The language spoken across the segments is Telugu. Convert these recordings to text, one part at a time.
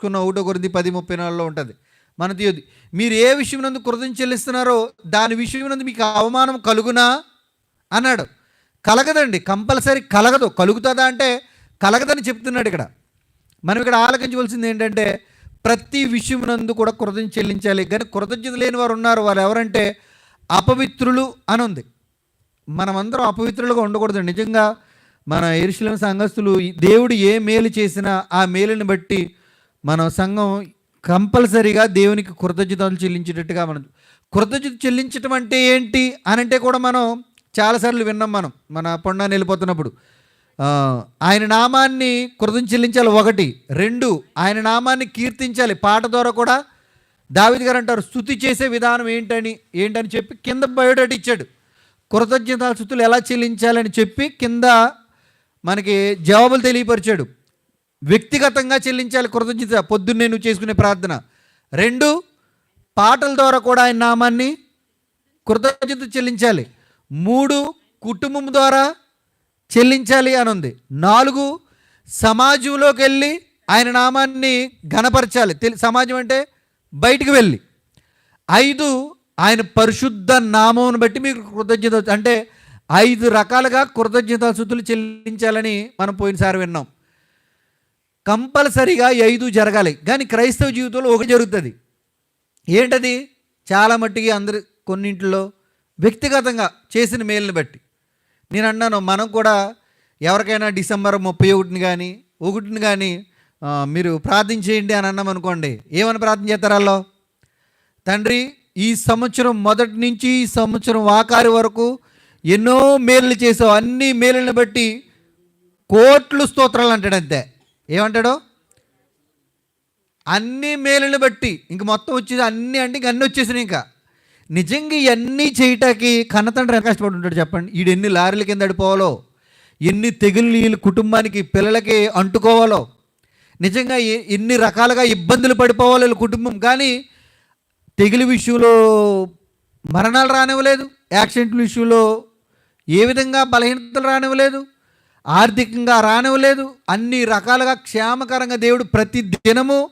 చూసుకున్న ఒకటో కొరింది పది ముప్పై నాలుగులో ఉంటుంది. మన తీయొద్దు మీరు ఏ విషయం నందు కృతం చెల్లిస్తున్నారో దాని విషయం నందు మీకు అవమానం కలుగునా? అన్నాడు. కలగదండి కంపల్సరీ కలగదు. కలుగుతుందా అంటే కలగదని చెప్తున్నాడు ఇక్కడ. మనం ఇక్కడ ఆలకించవలసింది ఏంటంటే ప్రతి విషయం నందు కూడా కృతం చెల్లించాలి. కానీ కృతజ్ఞత లేని వారు ఉన్నారు. వారు ఎవరంటే అపవిత్రులు అని ఉంది మనమందరం అపవిత్రులుగా ఉండకూడదు. నిజంగా మన ఎరుశలేం సంఘస్థులు దేవుడు ఏ మేలు చేసినా ఆ మేలుని బట్టి మన సంఘం కంపల్సరీగా దేవునికి కృతజ్ఞతలు చెల్లించేటట్టుగా మనం కృతజ్ఞత చెల్లించటం అంటే ఏంటి అని అంటే కూడా మనం చాలాసార్లు విన్నాం మనం. మన పొండాన్ని వెళ్ళిపోతున్నప్పుడు. ఆయన నామాన్ని కృతం చెల్లించాలి ఒకటి. రెండు ఆయన నామాన్ని కీర్తించాలి. పాట ద్వారా కూడా దావిద్ గారు అంటారు స్థుతి చేసే విధానం ఏంటని ఏంటని చెప్పి కింద బయోడేట్ ఇచ్చాడు. కృతజ్ఞత స్థుతులు ఎలా చెల్లించాలని చెప్పి కింద మనకి జవాబులు తెలియపరిచాడు. వ్యక్తిగతంగా చెల్లించాలి కృతజ్ఞత పొద్దున్నే నువ్వు చేసుకునే ప్రార్థన. రెండు పాటల ద్వారా కూడా ఆయన నామాన్ని కృతజ్ఞత చెల్లించాలి. మూడు కుటుంబం ద్వారా చెల్లించాలి అని ఉంది. నాలుగు సమాజంలోకి వెళ్ళి ఆయన నామాన్ని ఘనపరచాలి. తెలి సమాజం అంటే బయటికి వెళ్ళి. ఐదు ఆయన పరిశుద్ధ నామమును బట్టి మీకు కృతజ్ఞత అంటే ఐదు రకాలుగా కృతజ్ఞత స్థుతులు చెల్లించాలని మనం పోయినసారి విన్నాం. కంపల్సరీగా ఐదు జరగాలి. కానీ క్రైస్తవ జీవితంలో ఒకటి జరుగుతుంది. ఏంటది? చాలా మట్టికి అందరు కొన్నింటిలో వ్యక్తిగతంగా చేసిన మేలుని బట్టి. నేను అన్నాను మనం కూడా ఎవరికైనా డిసెంబర్ ముప్పై ఒకటిని కానీ ఒకటిని కానీ మీరు ప్రార్థన చేయండి అని అన్నాం అనుకోండి. ఏమని ప్రార్థన చేస్తారాలో తండ్రి ఈ సంవత్సరం మొదటి నుంచి ఈ సంవత్సరం ఆఖరి వరకు ఎన్నో మేలు చేసావు. అన్ని మేలుని బట్టి కోట్లు స్తోత్రాలు అంటాడంతే ఏమంటాడు? అన్ని మేలుని బట్టి ఇంక మొత్తం వచ్చేది అన్ని అంటే ఇంక అన్నీ వచ్చేసినాయి ఇంకా. నిజంగా ఇవన్నీ చేయటానికి కన్నతండ్రి ఎంత కష్టపడి ఉంటాడు చెప్పండి? ఈడు ఎన్ని లారీల కింద అడిపోవాలో ఎన్ని తెగులు వీళ్ళ కుటుంబానికి పిల్లలకి అంటుకోవాలో నిజంగా ఎన్ని రకాలుగా ఇబ్బందులు పడిపోవాలో వీళ్ళ కుటుంబం. కానీ తెగులు విషయంలో మరణాలు రానివ్వలేదు యాక్సిడెంట్ల విషయంలో ఏ విధంగా బలహీనతలు రానివ్వలేదు ఆర్థికంగా రానివ్వలేదు. అన్ని రకాలుగా క్షేమకరంగా దేవుడు ప్రతి దినము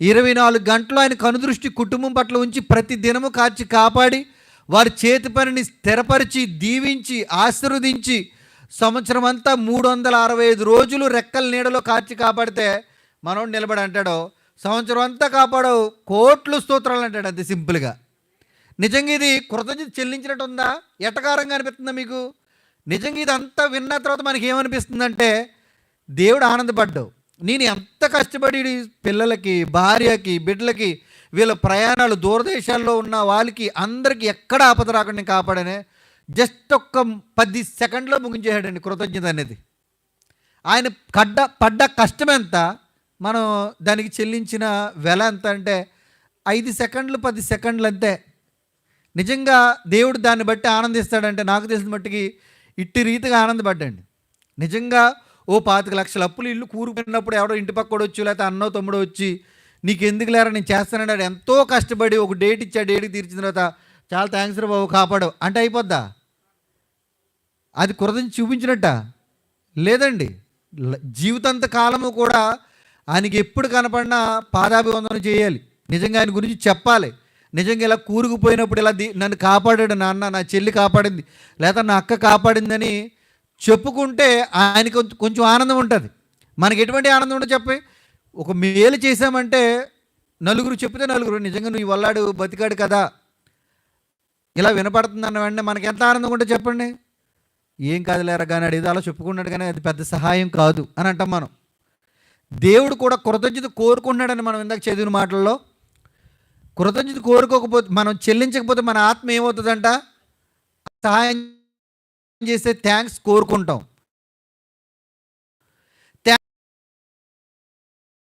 ఇరవై నాలుగు గంటలు ఆయన కనుదృష్టి కుటుంబం పట్ల ఉంచి ప్రతి దినము కాచి కాపాడి వారి చేతి పనిని స్థిరపరిచి దీవించి ఆశీర్వదించి సంవత్సరం అంతా మూడు వందల అరవై ఐదు రోజులు రెక్కల నీడలో కాచి కాపాడితే మనోడు నిలబడి అంటాడో సంవత్సరం అంతా కాపాడవు కోట్లు స్తోత్రాలు అంటాడు అంతే సింపుల్గా. నిజంగా ఇది కృతజ్ఞత చెల్లించినట్టు ఉందా ఎటకారంగా అనిపిస్తుందా మీకు? నిజంగా ఇదంతా విన్న తర్వాత మనకి ఏమనిపిస్తుందంటే దేవుడు ఆనందపడ్డావు నేను ఎంత కష్టపడి పిల్లలకి భార్యకి బిడ్డలకి వీళ్ళ ప్రయాణాలు దూరదేశాల్లో ఉన్న వాళ్ళకి అందరికీ ఎక్కడ ఆపద రాకుండా కాపాడనే జస్ట్ ఒక్క పది సెకండ్లో ముగించేసాడండి కృతజ్ఞత అనేది. ఆయన కడ్డ పడ్డ కష్టం ఎంత? మనం దానికి చెల్లించిన వెల ఎంత అంటే ఐదు సెకండ్లు పది సెకండ్లు అంతే. నిజంగా దేవుడు దాన్ని బట్టి ఆనందిస్తాడంటే నాకు తెలిసిన మట్టికి ఇట్టి రీతిగా ఆనందపడ్డండి. నిజంగా ఓ పాతిక లక్షల అప్పులు ఇల్లు కూరుకున్నప్పుడు ఎవడో ఇంటి పక్కడు వచ్చి లేకపోతే అన్నో తమ్ముడో వచ్చి నీకు ఎందుకు లేరా నేను చేస్తానన్నాడు. ఎంతో కష్టపడి ఒక డేట్ ఇచ్చా డేట్కి తీర్చిన తర్వాత చాలా థ్యాంక్స్ రా బాబు కాపాడు. అంటే అయిపోద్దా? అది కురదని చూపించినట్ట? లేదండి. జీవితాంత కాలము కూడా ఆయనకి ఎప్పుడు కనపడినా పాదాభివందనం చేయాలి. నిజంగా ఆయన గురించి చెప్పాలి. నిజంగా ఇలా కూరుకుపోయినప్పుడు ఇలా ది- నన్ను కాపాడాడు నాన్న నా చెల్లి కాపాడింది లేదా నా అక్క కాపాడిందని చెప్పుకుంటే ఆయన కొంచెం- కొంచెం ఆనందం ఉంటుంది. మనకి ఎటువంటి ఆనందం ఉంటుంది చెప్పి. ఒక మేలు చేశామంటే నలుగురు చెప్తే నలుగురు నిజంగా నువ్వు వల్లాడు బతికాడు కదా. ఇలా వినపడుతుంది అన్న వెంటనే మనకి ఎంత ఆనందం ఉంటే చెప్పండి. ఏం కాదులేరా కానీ అడిగితే అలా చెప్పుకున్నాడు కానీ అది పెద్ద సహాయం కాదు అని అంటాం మనం. దేవుడు కూడా కృతజ్ఞత కోరుకుంటున్నాడని మనం ఇందాక చదివిన మాటల్లో కృతజ్ఞత కోరుకోకపోతే మనం చెల్లించకపోతే మన ఆత్మ ఏమవుతుందంట? సహాయం చేస్తే థ్యాంక్స్ కోరుకుంటాం.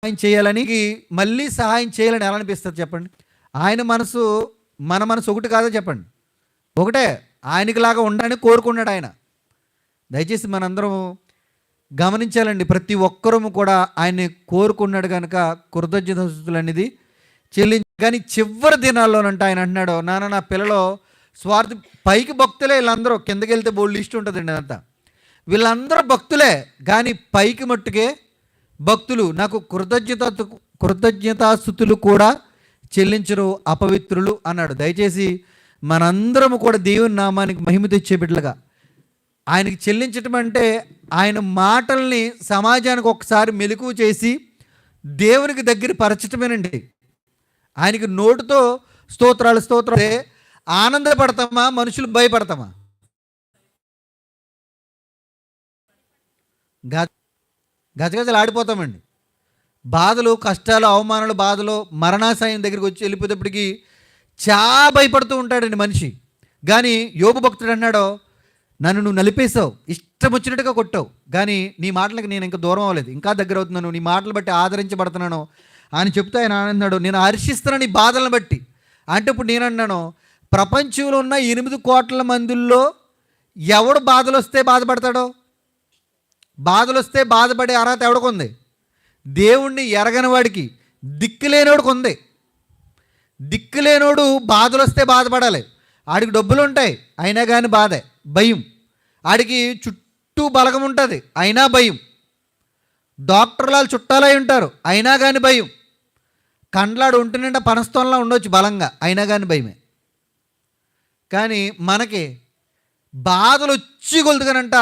సహాయం చేయాలని మళ్ళీ సహాయం చేయాలని ఎలా అనిపిస్తుంది చెప్పండి? ఆయన మనసు మన మనసు ఒకటి కాదో చెప్పండి. ఒకటే ఆయనకిలాగా ఉండాలని కోరుకున్నాడు ఆయన. దయచేసి మనందరం గమనించాలండి ప్రతి ఒక్కరము కూడా ఆయన్ని కోరుకున్నాడు కనుక కృతజ్ఞత అనేది చెల్లించి కానీ చివరి దినాల్లోనంట ఆయన అంటున్నాడు నాన్న నా పిల్లలు స్వార్థ పైకి భక్తులే వీళ్ళందరూ కిందకి వెళ్తే బోల్డ్ లిస్ట్ ఉంటుందండి అదంతా. వీళ్ళందరూ భక్తులే కానీ పైకి మట్టుకే భక్తులు నాకు కృతజ్ఞత కృతజ్ఞతాస్థుతులు కూడా చెల్లించరు అపవిత్రులు అన్నాడు. దయచేసి మనందరము కూడా దేవుని నామానికి మహిమ తెచ్చే బిడ్డలుగా. ఆయనకి చెల్లించటం అంటే ఆయన మాటల్ని సమాజానికి ఒకసారి మెలకువ చేసి దేవునికి దగ్గర పరచటమేనండి. ఆయనకి నోటుతో స్తోత్రాలు స్తోత్రాలు. ఆనందపడతామా? మనుషులు భయపడతామా? గజ గజగజలు ఆడిపోతామండి. బాధలు కష్టాలు అవమానాలు బాధలు మరణాశయం దగ్గరికి వచ్చి వెళ్ళిపోయేటప్పటికి చాలా భయపడుతూ ఉంటాడండి మనిషి. కానీ యోగు భక్తుడు అన్నాడో నన్ను నువ్వు నలిపేశావు ఇష్టం వచ్చినట్టుగా కొట్టావు. కానీ నీ మాటలకు నేను ఇంకా దూరం అవ్వలేదు. ఇంకా దగ్గర అవుతున్నాను. నీ మాటలు బట్టి ఆదరించబడుతున్నాను. అని చెప్తే ఆయన అన్నాడు నేను హర్షిస్తున్నాను నీ బాధలను బట్టి. అంటే ఇప్పుడు నేను అన్నాను ప్రపంచంలో ఉన్న ఎనిమిది కోట్ల మందుల్లో ఎవడు బాధలు వస్తే బాధపడతాడో? బాధలు వస్తే బాధపడే అర్హత ఎవడికి ఉంది? దేవుణ్ణి ఎరగని వాడికి దిక్కులేనోడికి ఉంది. దిక్కులేనోడు బాధలు వస్తే బాధపడాలి. ఆడికి డబ్బులు ఉంటాయి అయినా కానీ బాధే భయం. ఆడికి చుట్టూ బలగం ఉంటుంది అయినా భయం. డాక్టర్లాలు చుట్టాలై ఉంటారు. అయినా కానీ భయం. కండ్లాడు ఒంటి నిండా పనస్తంలా ఉండొచ్చు బలంగా. అయినా కానీ భయమే. కానీ మనకి బాధలు వచ్చి కొలుతుగానంట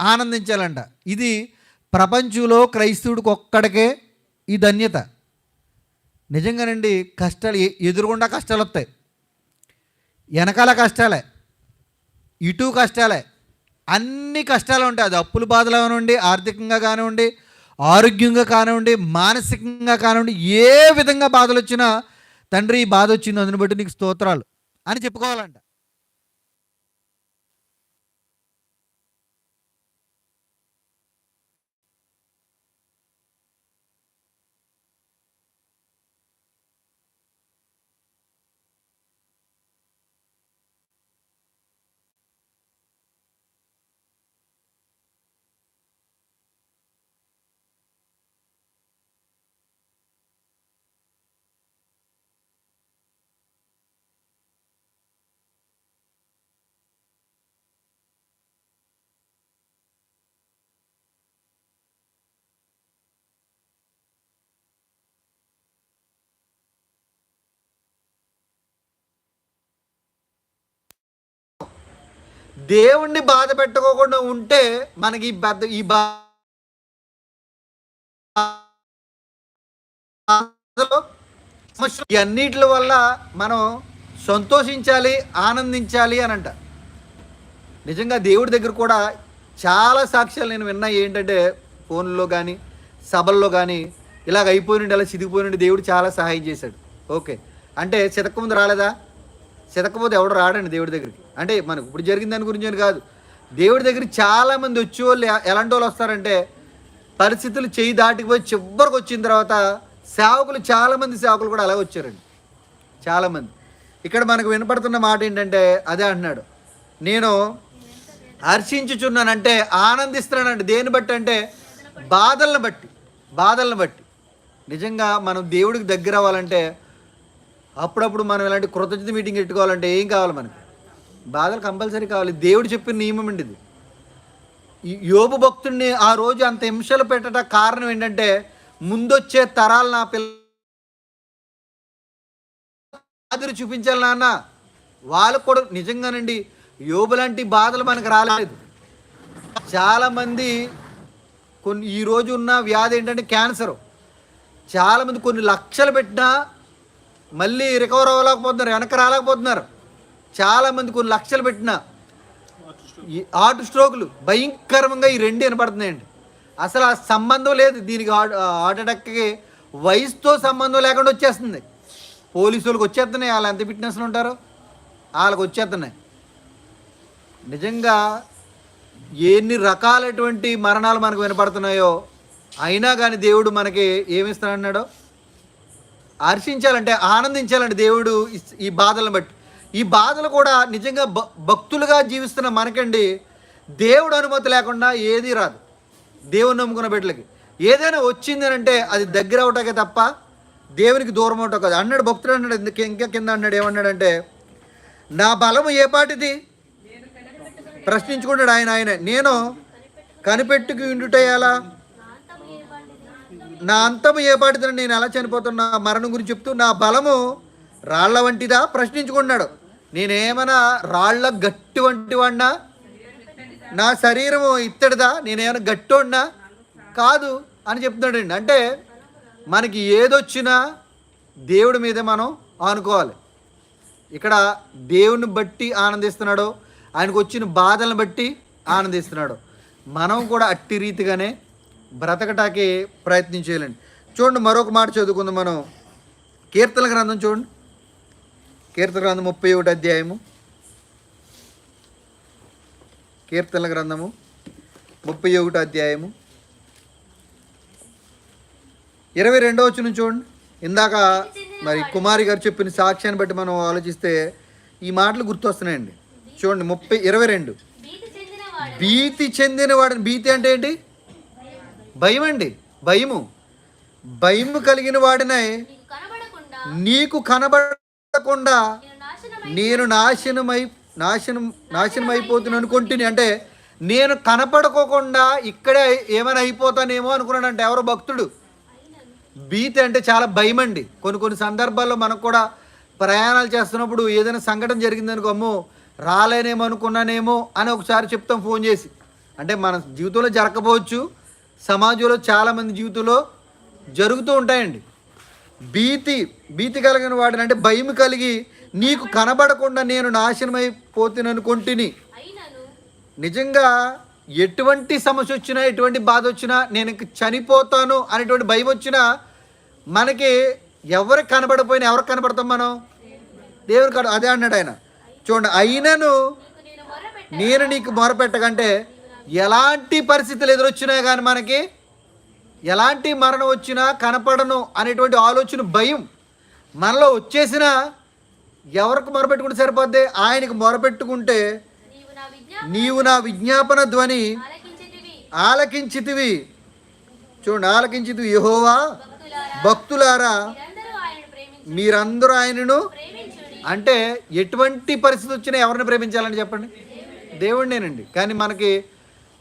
ఆనందించాలంట. ఇది ప్రపంచంలో క్రైస్తవుడికి ఒక్కడికే ఈ ధన్యత. నిజంగానండి కష్టాలు ఎదురుగుండా కష్టాలు వస్తాయి వెనకాల కష్టాలే. ఇటు కష్టాలే. అన్ని కష్టాలు ఉంటాయి అది అప్పుల బాధలు కానివ్వండి ఆర్థికంగా కానివ్వండి ఆరోగ్యంగా కానివ్వండి మానసికంగా కానివ్వండి ఏ విధంగా బాధలు వచ్చినా తండ్రి ఈ బాధ వచ్చింది అందుని బట్టి నీకు స్తోత్రాలు అని చెప్పుకోవాలంట. దేవుణ్ణి బాధ పెట్టుకోకుండా ఉంటే మనకి ఈ పెద్ద ఈ బాధలో సమస్యలు. అన్నిటి వల్ల మనం సంతోషించాలి ఆనందించాలి అని అంట. నిజంగా దేవుడి దగ్గర కూడా చాలా సాక్ష్యాలు నేను విన్నా ఏంటంటే ఫోన్లో కానీ సభల్లో కానీ ఇలాగ అయిపోయినండి అలా చిదిగిపోయినండి దేవుడు చాలా సహాయం చేశాడు. ఓకే. అంటే చితకముందు రాలేదా? చితకపోతే ఎవడు రాడండి దేవుడి దగ్గరికి? అంటే మనకు ఇప్పుడు జరిగిన దాని గురించి అని కాదు. దేవుడి దగ్గర చాలామంది వచ్చే వాళ్ళు ఎలాంటి వాళ్ళు వస్తారంటే పరిస్థితులు చేయి దాటిపోయి చివరికి వచ్చిన తర్వాత సేవకులు చాలామంది సేవకులు కూడా అలా వచ్చారండి. చాలామంది. ఇక్కడ మనకు వినపడుతున్న మాట ఏంటంటే అదే అంటున్నాడు. నేను హర్షించుచున్నానంటే ఆనందిస్తున్నానండి దేని బట్టి అంటే బాధలను బట్టి బాధలను బట్టి. నిజంగా మనం దేవుడికి దగ్గర అవ్వాలంటే అప్పుడప్పుడు మనం ఇలాంటి కృతజ్ఞత మీటింగ్ పెట్టుకోవాలంటే ఏం కావాలి మనకి? బాధలు కంపల్సరీ కావాలి. దేవుడు చెప్పిన నియమం అండి ఇది ఈ యోబు భక్తుడిని ఆ రోజు అంత హింసలు పెట్టట కారణం ఏంటంటే ముందొచ్చే తరాలు నా పిల్ల బాధలు చూపించాలి నాన్న. వాళ్ళకు కూడా నిజంగానండి యోబు లాంటి బాధలు మనకు రాలేదు. చాలామంది కొన్ని ఈ రోజు ఉన్న వ్యాధి ఏంటంటే క్యాన్సర్. చాలామంది కొన్ని లక్షలు పెట్టినా మళ్ళీ రికవర్ అవ్వలేకపోతున్నారు వెనక రాలేకపోతున్నారు. చాలామంది కొన్ని లక్షలు పెట్టిన హార్ట్ స్ట్రోకులు భయంకరంగా ఈ రెండు వినపడుతున్నాయండి. అసలు ఆ సంబంధం లేదు దీనికి హార్ట్ హార్ట్ అటాక్కి వయసుతో సంబంధం లేకుండా వచ్చేస్తుంది. పోలీసు వాళ్ళకి వచ్చేస్తున్నాయి వాళ్ళు ఎంత ఫిట్నెస్లో ఉంటారో వాళ్ళకి వచ్చేస్తున్నాయి. నిజంగా ఎన్ని రకాలైనటువంటి మరణాలు మనకు వినపడుతున్నాయో అయినా కానీ దేవుడు మనకి ఏమిస్తానన్నాడో హర్షించాలంటే ఆనందించాలంటే దేవుడు ఈ బాధలను బట్టి. ఈ బాధలు కూడా నిజంగా భ భక్తులుగా జీవిస్తున్న మనకండి దేవుడు అనుమతి లేకుండా ఏది రాదు. దేవుని నమ్ముకున్న బిడ్డలకి. ఏదైనా వచ్చింది అంటే అది దగ్గర అవటాకే తప్ప దేవునికి దూరం అవటం కాదు. అన్నాడు భక్తుడు అన్నాడు ఇంకా కింద అన్నాడు ఏమన్నాడంటే నా బలము ఏ పాటిది? ప్రశ్నించుకున్నాడు ఆయన ఆయన నేను కనిపెట్టుకు ఇండుటయ్యాలా నా అంతము ఏ పాటిదని నేను ఎలా చనిపోతున్నా? మరణం గురించి చెప్తూ నా బలము రాళ్ళ వంటిదా? ప్రశ్నించుకున్నాడు నేనేమైనా రాళ్ళ గట్టి వంటి వాడినా? నా శరీరము ఇత్తడిదా? నేనేమైనా గట్టోడినా కాదు అని చెప్తున్నాడండి అంటే మనకి ఏదొచ్చినా దేవుడి మీద మనం ఆనుకోవాలి. ఇక్కడ దేవుని బట్టి ఆనందిస్తున్నాడు. ఆయనకు వచ్చిన బాధలను బట్టి ఆనందిస్తున్నాడు. మనం కూడా అట్టి రీతిగానే బ్రతకటానికి ప్రయత్నం చేయాలండి. చూడండి మరొక మాట చదువుకుందాం మనం. కీర్తన గ్రంథం చూడండి. కీర్తన గ్రంథం ముప్పై ఒకటి అధ్యాయము. కీర్తన గ్రంథము ముప్పై ఒకటి అధ్యాయము. ఇరవై రెండవ వచ్చిన చూడండి. ఇందాక మరి కుమారి గారు చెప్పిన సాక్ష్యాన్ని బట్టి మనం ఆలోచిస్తే ఈ మాటలు గుర్తొస్తున్నాయండి. చూడండి ముప్పై ఇరవై రెండు. భీతి చెందిన వాడిని భీతి అంటే ఏంటి? భయం అండి భయము. భయము కలిగిన వాడినే నీకు కనబడకుండా నేను నాశనమై నాశనం నాశనం అయిపోతున్నాను అనుకుంటుని. అంటే నేను కనపడుకోకుండా ఇక్కడే ఏమైనా అయిపోతానేమో అనుకున్నాడంటే ఎవరో భక్తుడు. భీతి అంటే చాలా భయం అండి కొన్ని కొన్ని సందర్భాల్లో మనకు కూడా ప్రయాణాలు చేస్తున్నప్పుడు ఏదైనా సంఘటన జరిగిందనుకో అమ్మో రాలేనేమో అనుకున్నానేమో అని ఒకసారి చెప్తాం ఫోన్ చేసి. అంటే మన జీవితంలో జరగకపోవచ్చు సమాజంలో చాలామంది జీవితంలో జరుగుతూ ఉంటాయండి. భీతి భీతి కలిగిన వాడిని అంటే భయం కలిగి నీకు కనబడకుండా నేను నాశనమైపోతున్నానుకుంటుని అయినను. నిజంగా ఎటువంటి సమస్య వచ్చినా ఎటువంటి బాధ వచ్చినా నేను చనిపోతాను అనేటువంటి భయం వచ్చినా మనకి ఎవరికి కనబడపోయినా ఎవరికి కనబడతాం మనం? దేవుడు అదే అన్నాడు ఆయన. చూడండి అయినను నేను నీకు మొరపెట్టకంటే ఎలాంటి పరిస్థితులు ఎదురొచ్చినా కానీ మనకి ఎలాంటి మరణం వచ్చినా కనపడను అనేటువంటి ఆలోచన భయం మనలో వచ్చేసిన ఎవరికి మొరపెట్టుకుంటే సరిపోద్ది? ఆయనకు మొరపెట్టుకుంటే నీవు నా విజ్ఞాపన ధ్వని ఆలకించితివి. చూడండి ఆలకించితివి యహోవా భక్తులారా మీరందరూ ఆయనను అంటే ఎటువంటి పరిస్థితి వచ్చినా ఎవరిని ప్రేమించాలని చెప్పండి? దేవుడినేనండి. కానీ మనకి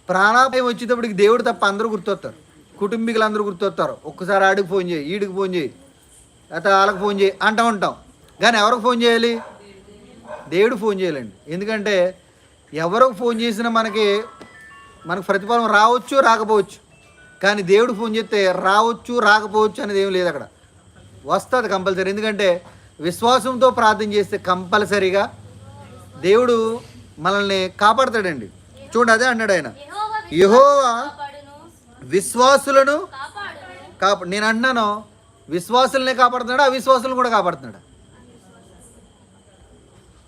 ప్రాణాపాయం వచ్చేటప్పటికి దేవుడు తప్ప అందరూ గుర్తొస్తారు. కుటుంబీకులు అందరూ గుర్తొస్తారు. ఒక్కసారి ఆడికి ఫోన్ చేయి ఈడికి ఫోన్ చేయి లేకపోతే వాళ్ళకి ఫోన్ చేయి అంటూ ఉంటాం. కానీ ఎవరికి ఫోన్ చేయాలి? దేవుడు ఫోన్ చేయాలండి. ఎందుకంటే ఎవరికి ఫోన్ చేసినా మనకి మనకు ప్రతిఫలం రావచ్చు రాకపోవచ్చు. కానీ దేవుడు ఫోన్ చేస్తే రావచ్చు రాకపోవచ్చు అనేది ఏం లేదు అక్కడ. వస్తుంది కంపల్సరీ. ఎందుకంటే విశ్వాసంతో ప్రార్థన చేస్తే కంపల్సరీగా దేవుడు మనల్ని కాపాడతాడండి. చూడండి అదే అన్నాడు ఆయన. యెహోవా విశ్వాసులను కాప నేను అన్నాను విశ్వాసులనే కాపాడుతున్నాడు? అవిశ్వాసులను కూడా కాపాడుతున్నాడు?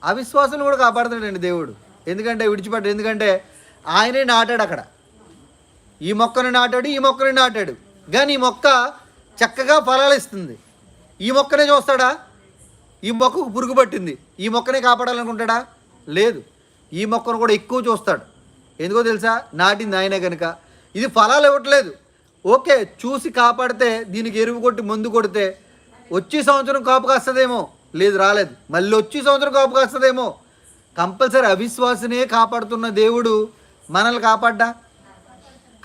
అవిశ్వాసులను కూడా కాపాడుతున్నాడండి దేవుడు. ఎందుకంటే విడిచిపెట్ట ఎందుకంటే ఆయనే నాటాడు అక్కడ. ఈ మొక్కను నాటాడు ఈ మొక్కను నాటాడు. కానీ ఈ మొక్క చక్కగా ఫలాలు ఇస్తుంది. ఈ మొక్కనే చూస్తాడా? ఈ మొక్కకు పురుగు పట్టింది. ఈ మొక్కనే కాపాడాలనుకుంటాడా? లేదు. ఈ మొక్కను కూడా ఎక్కువ చూస్తాడు. ఎందుకో తెలుసా? నాటింది ఆయనే కనుక ఇది ఫలాలు ఇవ్వట్లేదు. ఓకే చూసి కాపాడితే దీనికి ఎరువు కొట్టి మందు కొడితే వచ్చే సంవత్సరం కాపు కాస్తుందేమో. లేదు రాలేదు. మళ్ళీ వచ్చే సంవత్సరం కాపు కాస్తుందేమో. కంపల్సరీ అవిశ్వాసనే కాపాడుతున్న దేవుడు మనల్ని కాపాడ్డా?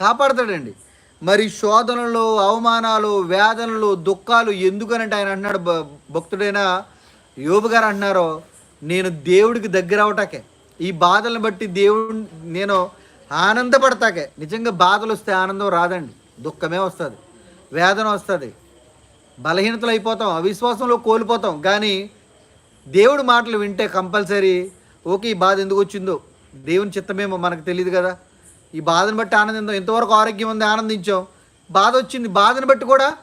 కాపాడతాడండి. మరి శోధనలు అవమానాలు వేదనలు దుఃఖాలు ఎందుకనంటే ఆయన అంటున్నాడు భ- భక్తుడైన యోబు గారు అంటున్నారో నేను దేవుడికి దగ్గర అవటాకే ఈ బాధలను బట్టి దేవుడు నేను ఆనందపడతాకే. నిజంగా బాధలు వస్తే ఆనందం రాదండి. దుఃఖమే వస్తుంది. వేదన వస్తుంది. బలహీనతలు అయిపోతాం అవిశ్వాసంలో కోల్పోతాం. కానీ దేవుడి మాటలు వింటే కంపల్సరీ ఓకే ఈ బాధ ఎందుకు వచ్చిందో? దేవుని చిత్తమేమో మనకు తెలియదు కదా. ఈ బాధను బట్టి ఆనందిందాం. ఎంతవరకు ఆరోగ్యం ఉంది ఆనందించాం. బాధ వచ్చింది. బాధను బట్టి కూడా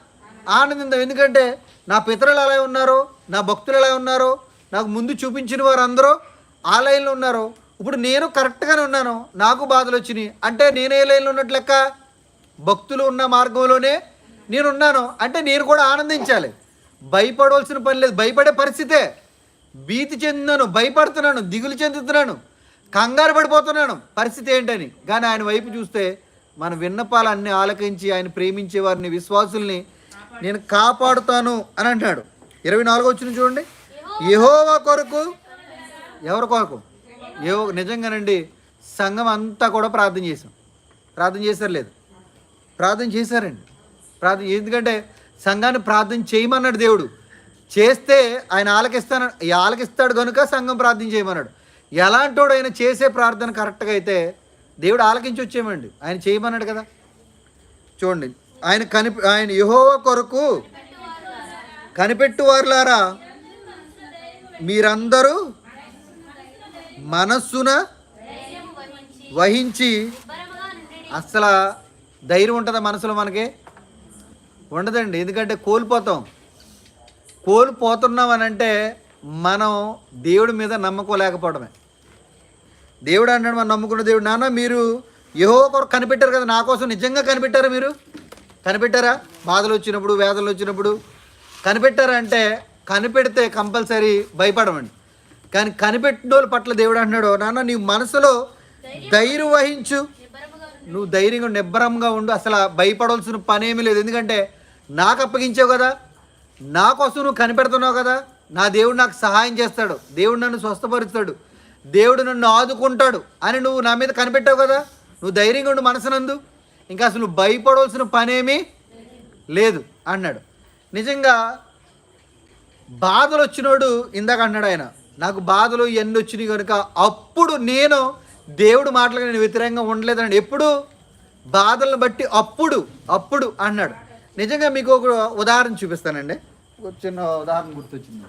ఆనందిందాం. ఎందుకంటే నా పితరులు ఎలా ఉన్నారో నా భక్తులు ఎలా ఉన్నారో నాకు ముందు చూపించిన వారు అందరూ ఆ లైన్లో ఉన్నారు. ఇప్పుడు నేను కరెక్ట్గానే ఉన్నాను. నాకు బాధలు వచ్చినాయి. అంటే నేను ఏ లైన్లో ఉన్నట్లు లెక్క? భక్తులు ఉన్న మార్గంలోనే నేనున్నాను అంటే నేను కూడా ఆనందించాలి. భయపడవలసిన పని లేదు. భయపడే పరిస్థితే భీతి చెందుతున్నాను. భయపడుతున్నాను. దిగులు చెందుతున్నాను. కంగారు పడిపోతున్నాను. పరిస్థితి ఏంటని. కానీ ఆయన వైపు చూస్తే మన విన్నపాలన్నీ ఆలకించి ఆయన ప్రేమించే వారిని విశ్వాసుల్ని నేను కాపాడుతాను అని అంటున్నాడు ఇరవై నాలుగో వచ్చిన చూడండి. యహోవా కొరకు ఎవరి కొరకు? ఏవో నిజంగానండి సంఘం అంతా కూడా ప్రార్థన చేసాం. ప్రార్థన చేశారు లేదు. ప్రార్థన చేశారండి. ప్రార్థన ఎందుకంటే సంఘాన్ని ప్రార్థన చేయమన్నాడు దేవుడు. చేస్తే ఆయన ఆలకిస్తాను ఆలకిస్తాడు కనుక సంఘం ప్రార్థన చేయమన్నాడు. ఎలాంటోడు ఆయన చేసే ప్రార్థన కరెక్ట్గా అయితే దేవుడు ఆలకించి వచ్చేయమండి. ఆయన చేయమన్నాడు కదా. చూడండి ఆయన కని ఆయన యహోవ కొరకు కనిపెట్టువారులారా. మీరందరూ మనస్సున వహించి అసలు ధైర్యం ఉంటుందా మనసులో మనకి? ఉండదండి. ఎందుకంటే కోల్పోతాం. కోల్పోతున్నాం అని అంటే మనం దేవుడి మీద నమ్మకోలేకపోవడమే. దేవుడు అన్నాడు మనం నమ్ముకున్న దేవుడు. నాన్న మీరు ఏహో ఒకరు కనిపెట్టారు కదా నా కోసం నిజంగా కనిపెట్టారా మీరు? కనిపెట్టారా? బాధలు వచ్చినప్పుడు వేదలు వచ్చినప్పుడు? కనిపెట్టారా అంటే కనిపెడితే కంపల్సరీ భయపడమండి. కానీ కనిపెట్టిన వాళ్ళ పట్ల దేవుడు అంటున్నాడు నాన్న నీ మనసులో ధైర్యం వహించు. నువ్వు ధైర్యంగా నిబ్బరంగా ఉండు. అసలు భయపడవలసిన పని ఏమీ లేదు. ఎందుకంటే నాకు అప్పగించావు కదా నా కోసం నువ్వు కనిపెడుతున్నావు కదా నా దేవుడు నాకు సహాయం చేస్తాడు. దేవుడు నన్ను స్వస్థపరుస్తాడు. దేవుడు నన్ను ఆదుకుంటాడు అని నువ్వు నా మీద కనిపెట్టావు కదా నువ్వు ధైర్యంగా ఉండు మనసునందు. ఇంకా అసలు నువ్వు భయపడవలసిన పనేమీ లేదు అన్నాడు నిజంగా బాధలు వచ్చినోడు ఇందాక అన్నాడు ఆయన. నాకు బాధలు ఎన్ని వచ్చినాయి కనుక అప్పుడు నేను దేవుడు మాటలకు నేను వ్యతిరేకంగా ఉండలేదండి ఎప్పుడు? బాధలను బట్టి అప్పుడు అప్పుడు అన్నాడు. నిజంగా మీకు ఒక ఉదాహరణ చూపిస్తానండి. ఒక చిన్న ఉదాహరణ గుర్తొచ్చింది.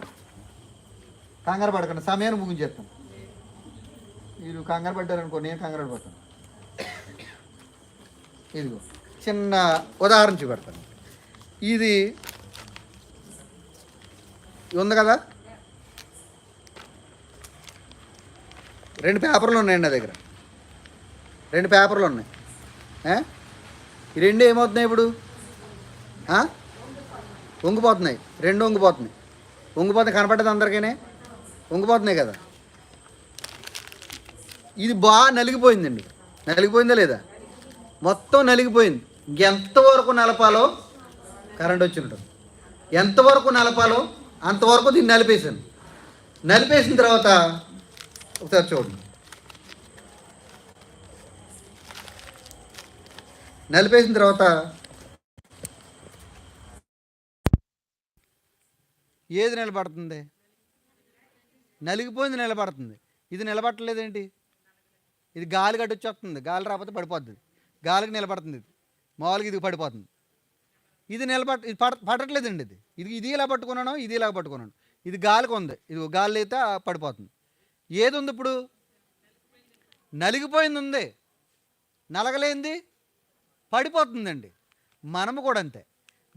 కంగారు పడకండి సమయాన్ని ముగించేస్తాను మీరు కంగారు పడ్డారనుకో నేను కంగారు పడతాను. ఇదిగో చిన్న ఉదాహరణ చూపెడతాను. ఇది ఉంది కదా? రెండు పేపర్లు ఉన్నాయండి నా దగ్గర. రెండు పేపర్లు ఉన్నాయి. ఈ రెండు ఏమవుతున్నాయి ఇప్పుడు? ఉంగిపోతున్నాయి వంగిపోతున్నాయి. రెండు వంగిపోతున్నాయి. వంగిపోతున్నాయి కనపడ్డది అందరికీనే? వంగిపోతున్నాయి కదా. ఇది బాగా నలిగిపోయిందండి. నలిగిపోయిందా లేదా? మొత్తం నలిగిపోయింది. ఎంతవరకు నలపాలో కరెంట్ వచ్చి ఉంటుంది ఎంతవరకు నలపాలో అంతవరకు దీన్ని నలిపేసాను నలిపేసిన తర్వాత ఒకసారి చూడండి. నలిపేసిన తర్వాత ఏది నిలబడుతుంది? నలిగిపోయింది నిలబడుతుంది. ఇది నిలబట్టలేదేంటి ఇది గాలి కట్టొచ్చి వస్తుంది గాలి రాకపోతే పడిపోద్ది. గాలికి నిలబడుతుంది ఇది. మామూలుగా ఇది పడిపోతుంది. ఇది నిలబట్ ఇది పడ పడట్లేదండి ఇది. ఇది ఇది ఇలా పట్టుకున్నాను ఇది ఇలా పట్టుకున్నాను. ఇది గాలికి ఉంది. ఇది గాలి అయితే పడిపోతుంది. ఏది ఉంది ఇప్పుడు? నలిగిపోయింది ఉంది నలగలేంది? పడిపోతుందండి. మనము కూడా అంతే.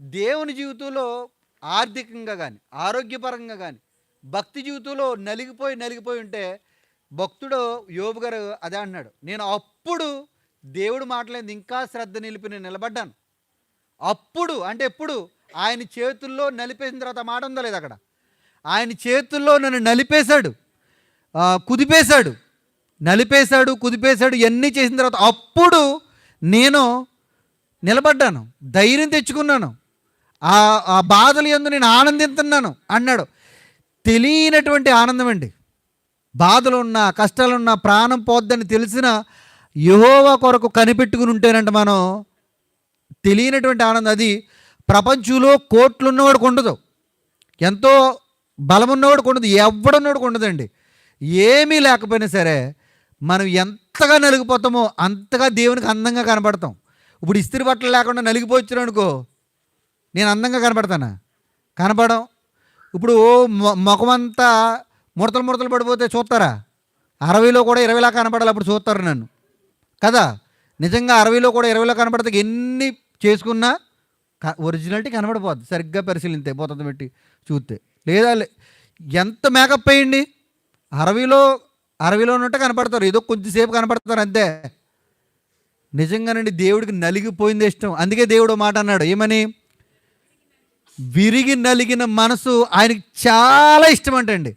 దేవుని జీవితంలో ఆర్థికంగా కానీ ఆరోగ్యపరంగా కానీ భక్తి జీవితంలో నలిగిపోయి నలిగిపోయి ఉంటే భక్తుడు యోబు గారు అదే అన్నాడు. నేను అప్పుడు దేవుడు మాట్లాడింది ఇంకా శ్రద్ధ నిలిపి నేను నిలబడ్డాను. అప్పుడు అంటే ఎప్పుడు? ఆయన చేతుల్లో నలిపేసిన తర్వాత మాట ఉందా లేదు అక్కడ? ఆయన చేతుల్లో నన్ను నలిపేశాడు. కుదిపేశాడు. నలిపేశాడు కుదిపేశాడు ఇవన్నీ చేసిన తర్వాత అప్పుడు నేను నిలబడ్డాను. ధైర్యం తెచ్చుకున్నాను. ఆ ఆ బాధలు ఎందు నేను ఆనందిస్తున్నాను అన్నాడు. తెలియనటువంటి ఆనందం అండి. బాధలున్నా కష్టాలున్నా ప్రాణం పోద్దని తెలిసిన యహోవా కొరకు కనిపెట్టుకుని ఉంటేనంట మనం తెలియనటువంటి ఆనందం. అది ప్రపంచంలో కోట్లు ఉన్నవాడికి ఉండదు. ఎంతో బలం ఉన్నవాడికి ఉండదు. ఎవడున్నవాడికి ఉండదండి. ఏమీ లేకపోయినా సరే మనం ఎంతగా నలిగిపోతామో అంతగా దేవునికి అందంగా కనపడతాం ఇప్పుడు ఇస్త్రీ బట్టలు లేకుండా నలిగిపోవచ్చు అనుకో నేను అందంగా కనపడతానా కనపడం ఇప్పుడు మొ- ముఖమంతా ముడతలు ముడతలు పడిపోతే చూస్తారా? అరవైలో కూడా ఇరవైలా కనపడాలి అప్పుడు చూస్తారు నన్ను. కదా? నిజంగా అరవైలో కూడా ఇరవైలో కనపడితే ఎన్ని చేసుకున్నా ఒరిజినాలిటీ కనబడిపోద్ది. సరిగ్గా పరిశీలిస్తే పోతుంది పెట్టి చూస్తే. లేదా ఎంత మేకప్ అయ్యండి అరవైలో అరవైలో ఉన్నట్టు కనపడతారు. ఏదో కొద్దిసేపు కనపడతారు అంతే. నిజంగానండి దేవుడికి నలిగిపోయింది ఇష్టం. అందుకే దేవుడు మాట అన్నాడు. ఏమని? విరిగి నలిగిన మనసు ఆయనకి చాలా ఇష్టం అంటండి.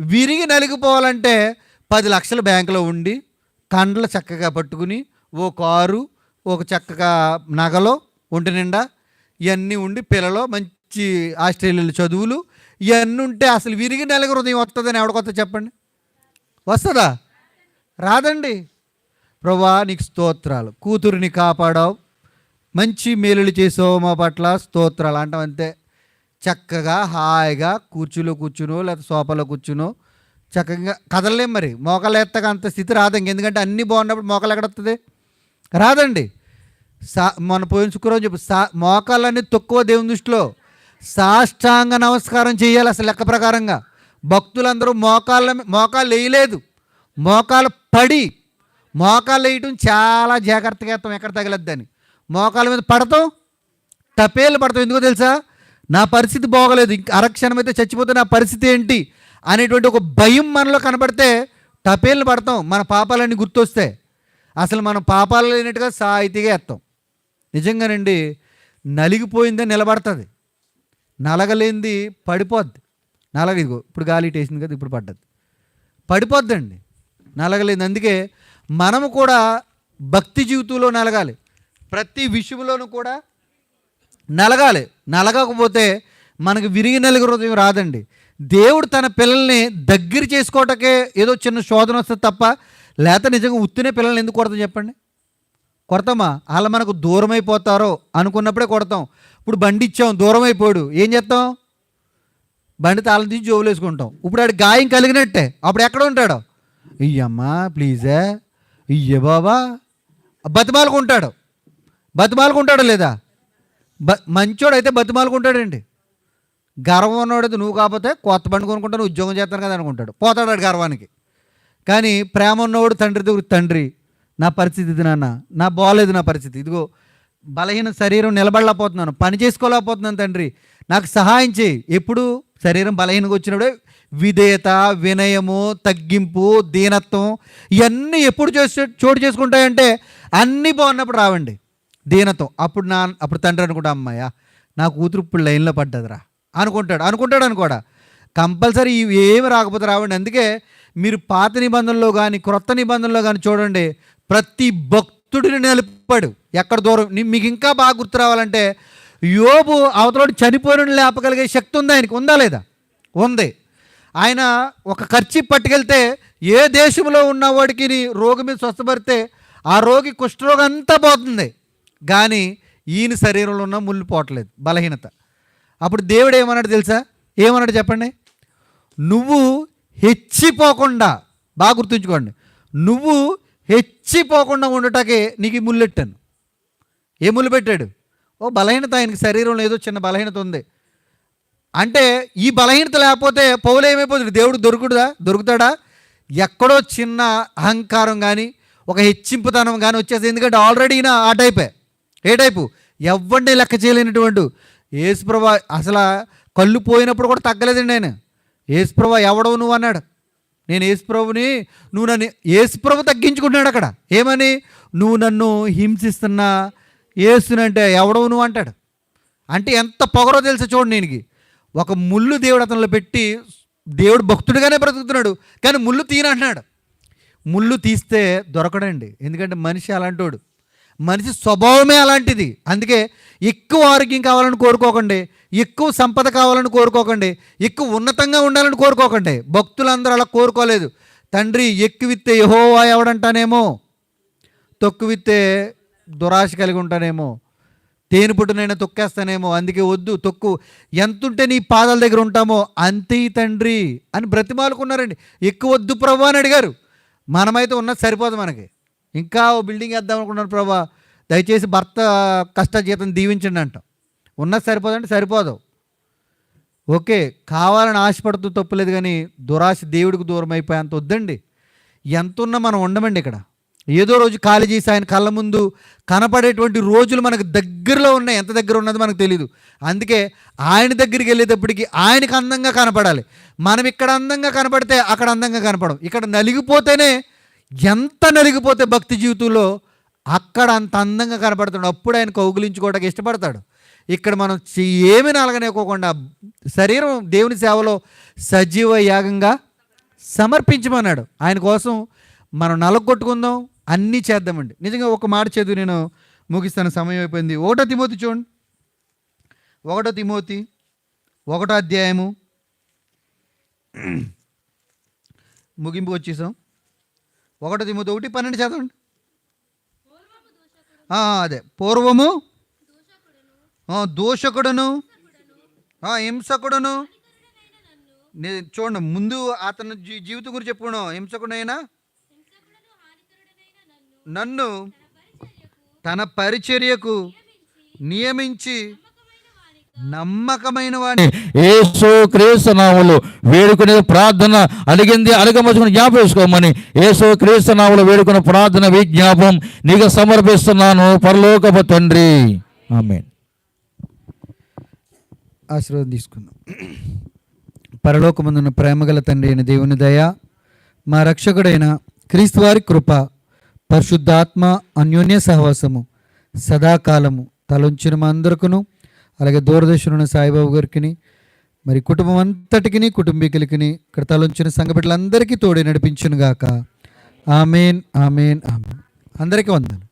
విరిగి నలిగిపోవాలంటే పది లక్షలు బ్యాంకులో ఉండి కండ్లు చక్కగా పట్టుకుని ఓ కారు ఒక చక్కగా నగలో ఒంటి నిండా ఇవన్నీ ఉండి పిల్లలు మంచి ఆస్ట్రేలియాలో చదువులు ఇవన్నీ ఉంటే అసలు విరిగి నలిగి హృదయం వస్తుందని ఎవడికొత్త చెప్పండి? వస్తుందా? రాదండి. ప్రభా నీకు స్తోత్రాలు. కూతురిని కాపాడావు. మంచి మేలులు చేసావు మా పట్ల. స్తోత్రాలు అంటాం అంతే. చక్కగా హాయిగా కూర్చులో కూర్చునో లేకపోతే సోఫాలో కూర్చునో. చక్కగా కదలలేం మరి. మోకాలు ఎత్తగా అంత స్థితి రాదు. ఎందుకంటే అన్నీ బాగున్నప్పుడు మోకాలు ఎక్కడొస్తుంది రాదండి. సా మన పోయిన శుక్రవారం చెప్పు. సా మోకాలన్నీ తక్కువ దేవుని దృష్టిలో. సాష్టాంగ నమస్కారం చేయాలి అసలు లెక్క ప్రకారంగా. భక్తులందరూ మోకాళ్ళ మోకాళ్ళు వేయలేదు మోకాలు పడి మోకాళ్ళు వేయటం చాలా జాగ్రత్తగా వేస్తాం ఎక్కడ తగలద్దని. మోకాళ్ళ మీద పడతాం టపేలు పడతాం. ఎందుకో తెలుసా? నా పరిస్థితి బాగోలేదు. ఇంక అరక్షణం అయితే చచ్చిపోతే నా పరిస్థితి ఏంటి అనేటువంటి ఒక భయం మనలో కనబడితే టపేలు పడతాం. మన పాపాలన్నీ గుర్తొస్తాయి. అసలు మనం పాపాలు లేనట్టుగా సాయితీగా ఎత్తాం. నిజంగానండి నలిగిపోయిందే నిలబడుతుంది. నలగలేంది పడిపోద్ది. నలగ ఇదిగో ఇప్పుడు గాలి వేసింది కదా ఇప్పుడు పడ్డది. పడిపోద్దండి. నలగలేదు. అందుకే మనము కూడా భక్తి జీవితంలో నలగాలి. ప్రతి విషయంలోనూ కూడా నలగాలి. నలగకపోతే మనకు విరిగి నలుగు హృదయం రాదండి. దేవుడు తన పిల్లల్ని దగ్గర చేసుకోవటకే ఏదో చిన్న శోధన వస్తుంది తప్ప లేత నిజంగా ఉత్తినే పిల్లల్ని ఎందుకు కొడతాం చెప్పండి? కొడతామా? వాళ్ళు మనకు దూరం అయిపోతారో అనుకున్నప్పుడే కొడతాం. ఇప్పుడు బండి ఇచ్చాం దూరం అయిపోయాడు ఏం చేస్తాం? బండి తాళం తీసి జోబులు వేసుకుంటాం ఇప్పుడు ఆడు గాయం కలిగినట్టే. అప్పుడు ఎక్కడ ఉంటాడు? ఇయ్యమ్మా ప్లీజే. ఇయ్య బాబా. బతిమాలుకుంటాడు. బతిమాలుకుంటాడు లేదా? బ మంచోడు అయితే బతిమాలుకుంటాడండి గర్వం ఉన్నవాడైతే నువ్వు కాకపోతే కొత్త బండి కొనుక్కుంటాను ఉద్యోగం చేస్తాను కదా అనుకుంటాడు. పోతాడు గర్వానికి. కానీ ప్రేమ ఉన్నవాడు తండ్రి దగ్గర తండ్రి. నా పరిస్థితి ఇది నాన్న. నా బాగలేదు నా పరిస్థితి. ఇదిగో బలహీన శరీరం నిలబడలేకపోతున్నాను. పని చేసుకోలేకపోతున్నాను తండ్రి. నాకు సహాయం చేయి. ఎప్పుడు? శరీరం బలహీనంగా వచ్చినప్పుడే విధేయత వినయము తగ్గింపు దీనత్వం ఇవన్నీ ఎప్పుడు చేసే చోటు చేసుకుంటాయంటే అన్నీ బాగున్నప్పుడు రావండి. దీనత్వం. అప్పుడు నా అప్పుడు తండ్రి అనుకుంటా అమ్మాయ నా కూతురు ఇప్పుడు లైన్లో పడ్డదిరా. అనుకుంటాడు. అనుకుంటాడు అనుకోడా. కంపల్సరీ ఇవి ఏమి రాకపోతే రావండి. అందుకే మీరు పాత నిబంధనలో కానీ క్రొత్త నిబంధనలో కానీ చూడండి. ప్రతి భక్తుడిని నిలపడు ఎక్కడ దూరం? మీకు ఇంకా బాగా గుర్తు రావాలంటే యోబు అవతలోడు చనిపోయిన లేపగలిగే శక్తి ఉంది ఆయనకి. ఉందా లేదా? ఉంది. ఆయన ఒక ఖర్చు పట్టుకెళ్తే ఏ దేశంలో ఉన్నవాడికి రోగి మీద స్వస్థపడితే ఆ రోగి కుష్ఠరోగం అంతా పోతుంది. కానీ ఈయన శరీరంలో ఉన్న ముళ్ళు పోవట్లేదు. బలహీనత. అప్పుడు దేవుడు ఏమన్నాడు తెలుసా? ఏమన్నాడు చెప్పండి? నువ్వు హెచ్చిపోకుండా బాగా గుర్తుంచుకోండి. నువ్వు హెచ్చిపోకుండా ఉండటాకే నీకు ఈ ముళ్ళెట్టాను ఏ ముళ్ళు పెట్టాడు ఓ బలహీనత ఆయనకి శరీరంలో ఏదో చిన్న బలహీనత ఉంది. అంటే ఈ బలహీనత లేకపోతే పౌలు ఏమైపోతుంది దేవుడు దొరుకుడుదా? దొరుకుతాడా? ఎక్కడో చిన్న అహంకారం కానీ ఒక హెచ్చింపుతనం కానీ వచ్చేసి ఎందుకంటే ఆల్రెడీ ఈయన ఆ టైపే. ఏ టైపు? ఎవరిని లెక్క చేయలేనటువంటి యేసుప్రభ అసలు కళ్ళు పోయినప్పుడు కూడా తగ్గలేదండి ఆయన. యేసుప్రభ ఎవడవు నువ్వు అన్నాడు. నేను ఏసుప్రభుని నువ్వు నన్ను ఏసుప్రభు తగ్గించుకుంటున్నాడు అక్కడ. ఏమని? నువ్వు నన్ను హింసిస్తున్నా ఏసునంటే ఎవడవు నువ్వు అంటాడు. అంటే ఎంత పొగరో తెలుసు చూడండి నేనికి. ఒక ముళ్ళు దేవుడు అతనిలో పెట్టి దేవుడు భక్తుడిగానే బ్రతుకుతున్నాడు. కానీ ముళ్ళు తీయనంటున్నాడు ముళ్ళు తీస్తే దొరకడండి. ఎందుకంటే మనిషి అలాంటోడు. మనిషి స్వభావమే అలాంటిది. అందుకే ఎక్కువ ఆరోగ్యం కావాలని కోరుకోకండి. ఎక్కువ సంపద కావాలని కోరుకోకండి. ఎక్కువ ఉన్నతంగా ఉండాలని కోరుకోకండి. భక్తులందరూ అలా కోరుకోలేదు. తండ్రి ఎక్కువిత్తే యహోవా ఎవడంటానేమో? తొక్కువిత్తే దురాశ కలిగి ఉంటానేమో? తేను పుట్టునైనా తొక్కేస్తానేమో? అందుకే వద్దు తొక్కు. ఎంతుంటే నీ పాదాల దగ్గర ఉంటామో అంతే తండ్రి అని బ్రతిమాలుకున్నారండి. ఎక్కువ వద్దు ప్రభు అని అడిగారు. మనమైతే ఉన్నది సరిపోదు మనకి. ఇంకా ఓ బిల్డింగ్ వేద్దాం అనుకున్నాను ప్రభా. దయచేసి భర్త కష్ట జీతం దీవించండి అంటాం. ఉన్నది సరిపోదంటే సరిపోదు. ఓకే కావాలని ఆశపడుతూ తప్పులేదు కానీ దురాశ దేవుడికి దూరం అయిపోయేంత వద్దండి. ఎంత ఉన్నా మనం ఉండమండి ఇక్కడ. ఏదో రోజు ఖాళీ చేసి ఆయన కళ్ళ ముందు కనపడేటువంటి రోజులు మనకు దగ్గరలో ఉన్నాయి. ఎంత దగ్గర ఉన్నది మనకు తెలియదు అందుకే ఆయన దగ్గరికి వెళ్ళేటప్పటికి ఆయనకు అందంగా కనపడాలి. మనం ఇక్కడ అందంగా కనపడితే అక్కడ అందంగా కనపడం. ఇక్కడ నలిగిపోతేనే ఎంత నలిగిపోతే భక్తి జీవితంలో అక్కడ అంత అందంగా కనపడుతున్నాడు. అప్పుడు ఆయన కౌగులించుకోవడానికి ఇష్టపడతాడు. ఇక్కడ మనం ఏమి ఏమీ నలగనేకోకుండా శరీరం దేవుని సేవలో సజీవ యాగంగా సమర్పించమన్నాడు. ఆయన కోసం మనం నలగొట్టుకుందాం అన్నీ చేద్దామండి. నిజంగా ఒక మాట చదువు నేను ముగిస్తాను సమయం అయిపోయింది. ఒకటో తిమోతి చూడండి. ఒకటో తిమోతి ఒకటో అధ్యాయము. ముగింపు వచ్చేసాం. ఒకటో తిమోతి ఒకటి పన్నెండు చదవండి అదే. పూర్వము దోషకుడును? హింసకుడును? చూడండి ముందు అతను జీ- జీవితం గురించి చెప్పుకున్నాం. హింసకుడైనా నన్ను తన పరిచర్యకు నియమించి నమ్మకమైన వాడిని. ఏసు క్రీస్తునాములు వేడుకునే ప్రార్థన అడిగింది అడగమచుకుని జ్ఞాపం వేసుకోమని ఏసు క్రీస్తునాములు వేడుకున్న ప్రార్థన విజ్ఞాపం నీకు సమర్పిస్తున్నాను పరలోకపు తండ్రి. ఆమెన్. ఆశీర్వాదం తీసుకుందాం పరలోకమందున్న ప్రేమగల తండ్రి అయిన దేవుని దయ మా రక్షకుడైన క్రీస్తువారి కృప పరిశుద్ధాత్మ అన్యోన్య సహవాసము సదాకాలము తలొంచిన మా అందరికను అలాగే దూరదర్శనున్న సాయిబాబు గారికి మరి కుటుంబం అంతటికి కుటుంబీకులకి ఇక్కడ తలొంచిన సంఘ బిడ్డలందరికీ తోడే నడిపించునుగాక. Amen amen amen. అందరికీ వందను